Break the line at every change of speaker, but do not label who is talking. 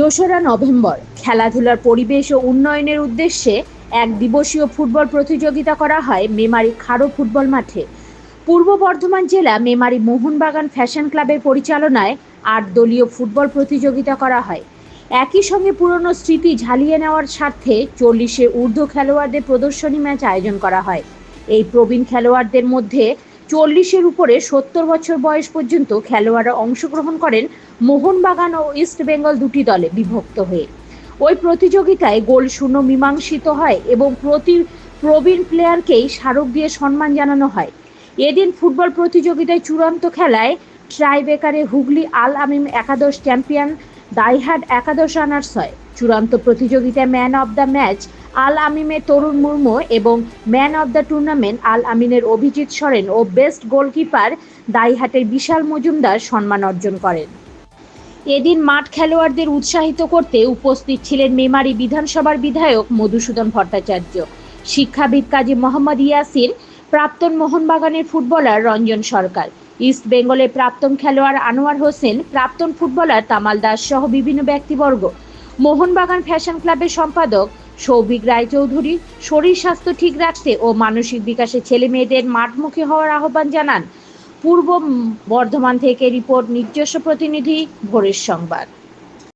দোসরা নভেম্বর। খেলাধুলার পরিবেশ ও উন্নয়নের উদ্দেশ্যে এক দিবসীয় ফুটবল প্রতিযোগিতা করা হয় মেমারি খাড়ো ফুটবল মাঠে। পূর্ব বর্ধমান জেলা মেমারি মোহনবাগান ফ্যাশন ক্লাবের পরিচালনায় আট দলীয় ফুটবল প্রতিযোগিতা করা হয়। একই সঙ্গে পুরনো স্মৃতি ঝালিয়ে নেওয়ার স্বার্থে চল্লিশে ঊর্ধ্ব খেলোয়াড়দের প্রদর্শনী ম্যাচ আয়োজন করা হয়। এই প্রবীণ খেলোয়াড়দের মধ্যে চল্লিশের উপরে সত্তর বছর বয়স পর্যন্ত খেলোয়াড়রা অংশগ্রহণ করেন মোহনবাগান ও ইস্ট বেঙ্গল দুটি দলে বিভক্ত হয়ে। ওই প্রতিযোগিতায় গোল শূন্য মীমাংসিত হয় এবং প্রতি প্রবীণ প্লেয়ারকেই স্মারক দিয়ে সম্মান জানানো হয়। এদিন ফুটবল প্রতিযোগিতায় চূড়ান্ত খেলায় ট্রাইবেকারে হুগলি আল আমিম একাদশ চ্যাম্পিয়ন, দাইহাট একাদশ রানার্স হয়। চূড়ান্ত প্রতিযোগিতায় ম্যান অব দ্য ম্যাচ আল আমিমের তরুণ মুর্মু এবং ম্যান অব দ্য টুর্নামেন্ট আল আমিনের অভিজিৎ সরেন ও বেস্ট গোলকিপার দাইহাটের বিশাল মজুমদার সম্মান অর্জন করেন। এদিন মাঠ খেলোয়াড়দের উৎসাহিত করতে উপস্থিত ছিলেন মেমারি বিধানসভার বিধায়ক মধুসূদন ভট্টাচার্য। শিক্ষাবিদ কাজী মোহাম্মদ ইয়াসিন প্রাক্তন মোহনবাগানের ফুটবলার রঞ্জন সরকার, ইস্ট বেঙ্গলের প্রাক্তন খেলোয়াড় আনোয়ার হোসেন, প্রাক্তন ফুটবলার তামাল দাস সহ বিভিন্ন ব্যক্তিবর্গ। মোহনবাগান ফ্যাশন ক্লাবের সম্পাদক সৌভিক রায়চৌধুরী, শরীর স্বাস্থ্য ঠিক রাখতে ও মানসিক বিকাশে ছেলে মেয়েদের মাঠমুখী হওয়ার আহ্বান জানান। পূর্ব বর্ধমান থেকে রিপোর্ট নিজস্ব প্রতিনিধি ভোরের সংবাদ।